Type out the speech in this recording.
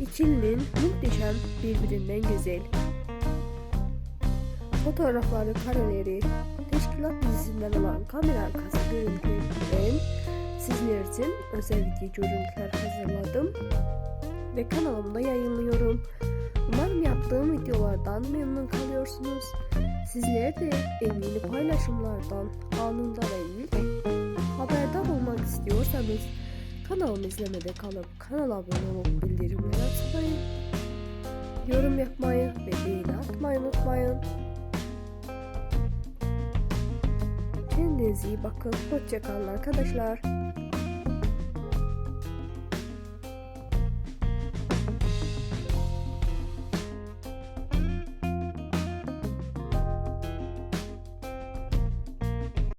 İkilinin muhteşem birbirinden güzel fotoğrafları, kareleri, teşkilat dizisinden olan kamera arkası görüntülerinden sizler için özel video görüntüler hazırladım ve kanalımda yayınlıyorum. Umarım yaptığım videolardan memnun kalıyorsunuz. Sizler de en yeni paylaşımlardan anında ve ilk haberdar olmak istiyorsanız kanalımı izlemede kalıp kanala abone olup açmayı, yorum yapmayı ve beğeni atmayı unutmayın. Kendinize iyi bakın. Hoşçakalın arkadaşlar.